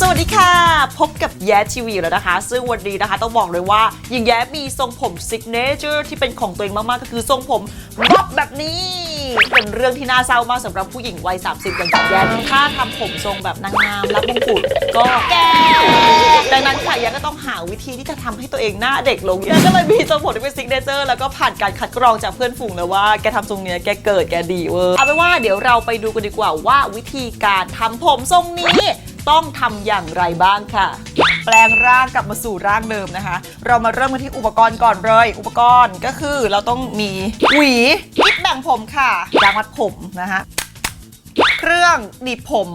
สวัสดีค่ะ พบกับแย้ทีวีแล้วนะคะ ซึ่งวันนี้นะคะต้องบอกเลยว่าหญิงแย้มีทรงผมซิกเนเจอร์ที่เป็นของตัวเองมาก ๆ ก็คือทรงผมบ๊อบแบบนี้เป็นเรื่องที่น่าเศร้ามากสำหรับผู้หญิงวัย 30 อย่างหญิงแย้ถ้าทำผมทรงแบบนางงามรับมงกุฎก็แก่ดังนั้นค่ะแย้ก็ต้องหาวิธีที่จะทำให้ตัวเองหน้าเด็กลงแย้ก็เลยมีทรงผมที่เป็นซิกเนเจอร์แล้วก็ผ่านการคัดกรองจากเพื่อนฝูงแล้วว่าแกทำทรงเนี้ยแกเกิดแกดีเวอร์เอาเป็นว่าเดี๋ยวเราไปดูกันดีกว่าว่าวิธีการทำผมทรงนี้ ต้องทำอย่างไรบ้างค่ะ แปลงร่างกลับมาสู่ร่างเดิมนะคะ เรามาเริ่มกันที่อุปกรณ์ก่อนเลย อุปกรณ์ก็คือเราต้องมีหวีกิ๊บแบ่งผมค่ะยางมัดผมนะคะเครื่องหนีผม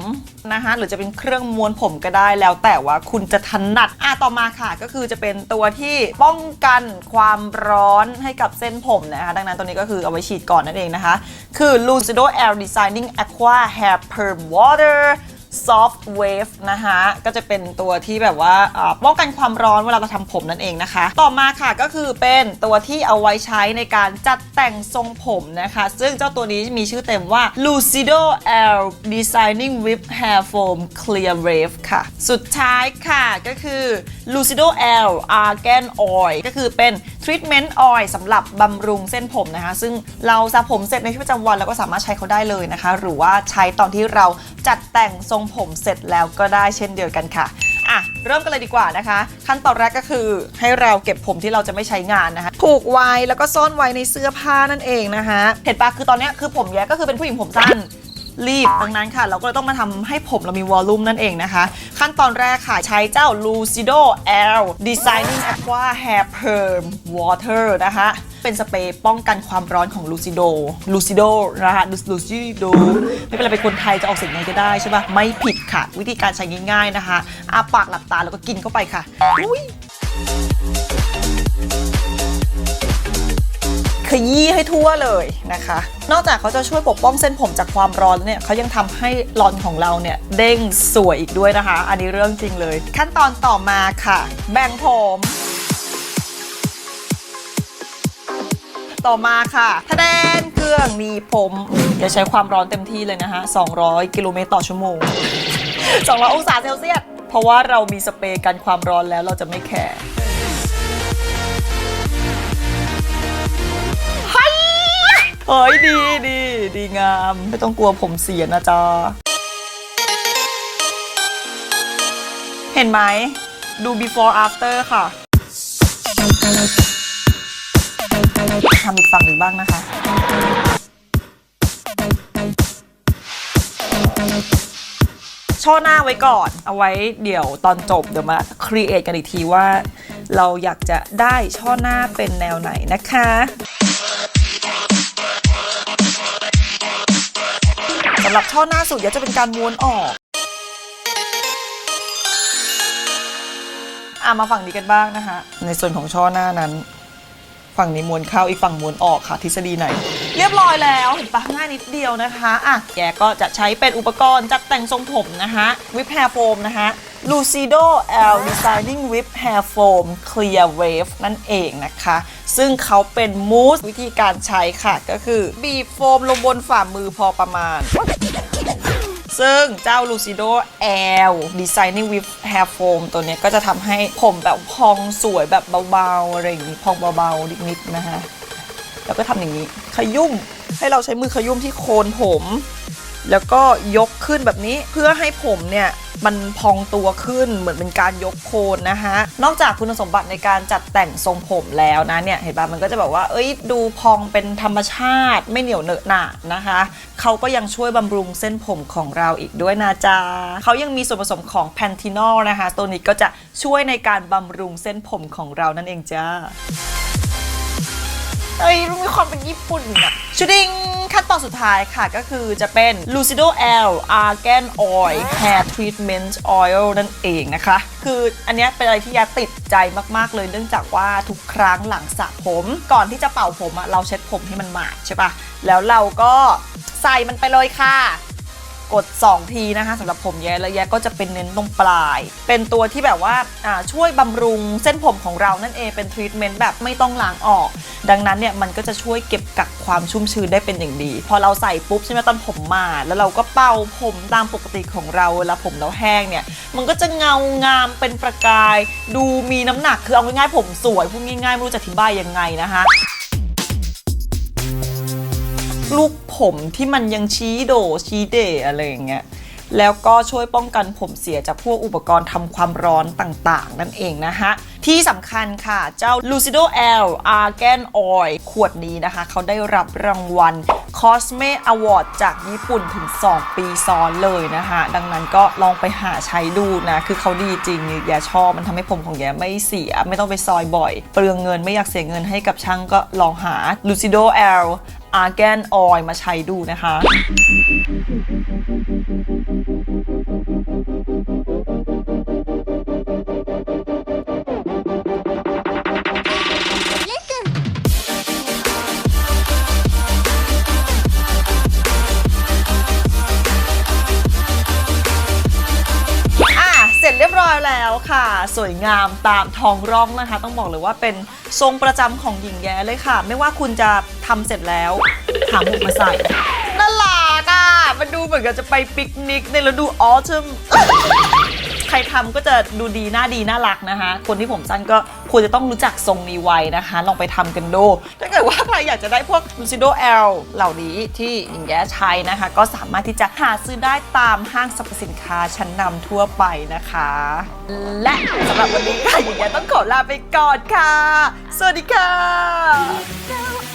นะคะหรือจะเป็นเครื่องม้วนผมก็ได้แล้วแต่ว่าคุณจะถนัดอะต่อมาค่ะ ก็คือจะเป็นตัวที่ป้องกันความร้อนให้กับเส้นผมนะคะ ดังนั้นตัวนี้ก็คือเอาไว้ฉีดก่อนนั่นเองนะคะ คือ Lucido Air Designing Aqua Hair Perm Water Soft Wave นะคะก็จะเป็นตัวที่แบบว่าป้องกันความร้อนเวลาเราทำผมนั่นเองนะคะ ต่อมาค่ะก็คือเป็นตัวที่เอาไว้ใช้ในการจัดแต่งทรงผมนะคะ ซึ่งเจ้าตัวนี้มีชื่อเต็มว่า Lucido Air Designing Whip Hair Foam Clear Wave ค่ะ สุดท้ายค่ะก็คือ Lucido Air Argan Oil ก็คือเป็น Treatment Oil สำหรับบำรุงเส้นผมนะคะ ซึ่งเราสระผมเสร็จในชีวิตประจำวันเราก็สามารถใช้เขาได้เลยนะคะ หรือว่าใช้ตอนที่เราจัดแต่งทรงผมเสร็จแล้วก็ได้เช่นเดียวกันค่ะอะ เริ่มกันเลยดีกว่านะคะ ขั้นตอนแรกก็คือให้เราเก็บผมที่เราจะไม่ใช้งานนะคะ ผูกไว้แล้วก็ซ่อนไว้ในเสื้อผ้านั่นเองนะคะ เห็นปะคือตอนนี้คือผมแย้ก็คือเป็นผู้หญิงผมสั้น รีบดังนั้นค่ะ เราก็เลยต้องมาทำให้ผมเรามีวอลลุ่มนั่นเองนะคะ ขั้นตอนแรกค่ะ ใช้เจ้า Lucido Air Designing Aqua Hair Perm Water นะคะเป็นสเปรย์ป้องกันความร้อนของ Lucido Lucido นะคะ Lucido ไม่เป็นไรเป็นคนไทยจะออกเสียงไงก็ได้ใช่ปะไม่ผิดค่ะ วิธีการใช้ง่ายๆนะคะอาปากหลับตาแล้วก็กินเข้าไปค่ะอุ้ย ยี้ให้ทั่วเลยนะคะ นอกจากเขาจะช่วยปกป้องเส้นผมจากความร้อนแล้วเนี่ยเขายังทำให้ลอนของเราเนี่ยเด้งสวยอีกด้วยนะคะ อันนี้เรื่องจริงเลย ขั้นตอนต่อมาค่ะ แบ่งผมต่อมาค่ะทะแดนเครื่องหนีผมอย่าใช้ความร้อนเต็มที่เลยนะคะ 200 กิโลเมตรต่อชั่วโมง 200 องศาเซลเซียส เพราะว่าเรามีสเปรย์กันความร้อนแล้วเราจะไม่แคร์ เฮ้ยดีดีดีงาม ไม่ต้องกลัวผมเสียนะจ๊ะ เห็นไหม ดู before after ค่ะทำอีกฝั่งหนึ่งบ้างนะคะ ช่อหน้าไว้ก่อน เอาไว้เดี๋ยวตอนจบเดี๋ยวมาครีเอทกันอีกทีว่า เราอยากจะได้ช่อหน้าเป็นแนวไหนนะคะำหรับช่อหน้าสุดเดี๋ยวจะเป็นการม้วนออกอะมาฝั่งนี้กันบ้างนะคะ ในส่วนของช่อหน้านั้น ฝั่งนี้ม้วนเข้าอีกฝั่งม้วนออกค่ะทฤษฎีไหน เรียบร้อยแล้วเห็นปะง่ายนิดเดียวนะคะอะแกก็จะใช้เป็นอุปกรณ์จัดแต่งทรงผมนะคะวิปแฮร์โฟมนะคะ Lucido L Designing Whip Hair Foam Clear Wave นั่นเองนะคะ ซึ่งเขาเป็นมูสวิธีการใช้ค่ะ ก็คือบีบโฟมลงบนฝ่ามือพอประมาณซึ่งเจ้า Lucido L Designing with Hair Foam ตัวนี้ก็จะทำให้ผมแบบพองสวยแบบเบาๆ อะไรอย่างนี้ พองเบาๆ นิดๆนะคะ แล้วก็ทำอย่างนี้ ขยุ่มให้เราใช้มือขยุ่มที่โคนผม แล้วก็ยกขึ้นแบบนี้เพื่อให้ผมเนี่ย มันพองตัวขึ้นเหมือนเป็นการยกโคนนะคะนอกจากคุณสมบัติในการจัดแต่งทรงผมแล้วนะเนี่ยเห็นปะมันก็จะแบบว่าเอ้ยดูพองเป็นธรรมชาติไม่เหนียวเหนอะหนะนะคะเขาก็ยังช่วยบำรุงเส้นผมของเราอีกด้วยนะจ๊ะเขายังมีส่วนผสมของแพนทินอลนะคะ ตัวนี้ก็จะช่วยในการบำรุงเส้นผมของเรานั่นเองจ้า เอ้ยมันมีความเป็นญี่ปุ่นอะชุดิงขั้นตอนสุดท้ายค่ะก็คือจะเป็น Lucido L Argan Oil Hair Treatment Oil นั่นเองนะคะ คืออันเนี้ยเป็นอะไรที่ยาติดใจมาก ๆ เลยเนื่องจากว่าทุกครั้งหลังสระผม ก่อนที่จะเป่าผมอะเราเช็ดผมให้มันหมาดใช่ปะแล้วเราก็ใส่มันไปเลยค่ะ กด 2 ทีนะคะสำหรับผมแย้แล้วแย้ก็จะเป็นเน้นตรงปลาย เป็นตัวที่แบบว่าอ่าช่วยบำรุงเส้นผมของเรานั่นเองเป็นทรีทเมนต์แบบไม่ต้องล้างออก ดังนั้นเนี่ยมันก็จะช่วยเก็บกักความชุ่มชื้นได้เป็นอย่างดี พอเราใส่ปุ๊บใช่ไหมตอนผมมาแล้วเราก็เป่าผมตามปกติของเราเวลาผมเราแห้งเนี่ยมันก็จะเงางามเป็นประกาย ดูมีน้ำหนักคือเอาง่ายๆผมสวยพูดง่ายๆไม่รู้จะอธิบายยังไงนะคะ ลูกผมที่มันยังชี้โดชี้เดอะไรอย่างเงี้ยแล้วก็ช่วยป้องกันผมเสียจากพวกอุปกรณ์ทำความร้อนต่างๆ นั่นเองนะฮะ ที่สำคัญค่ะ เจ้า Lucido L Argan Oil ขวดนี้นะคะ เขาได้รับรางวัล Cosme Award จากญี่ปุ่นถึง 2 ปีซ้อนเลยนะคะ ดังนั้นก็ลองไปหาใช้ดูนะ คือเขาดีจริงแย่ชอบมันทำให้ผมของแย่ไม่เสีย ไม่ต้องไปซอยบ่อย เปลืองเงินไม่อยากเสียเงินให้กับช่างก็ลองหา Lucido L อาร์แกนออยมาใช้ดูนะคะ สวยงามตามท้องร่องนะคะ ต้องบอกเลยว่าเป็นทรงประจำของหญิงแย้เลยค่ะ ไม่ว่าคุณจะทำเสร็จแล้วหาหมวกมาใส่น่ารักอะมันดูเหมือนกับจะไปปิกนิกในฤดูออทม รทำก็จะดูดีหน้าดีน่ารักนะคะ คนที่ผมสั้นก็ควรจะต้องรู้จักทรงนี้ไว้นะคะ ลองไปทำกันดู ถ้าเกิดว่าใครอยากจะได้พวก Lucido L เหล่านี้ที่หญิงแย้ใช้นะคะ ก็สามารถที่จะหาซื้อได้ตามห้างสรรพสินค้าชั้นนำทั่วไปนะคะ และสำหรับวันนี้ค่ะหญิงแย้ต้องขอลาไปก่อนค่ะ สวัสดีค่ะ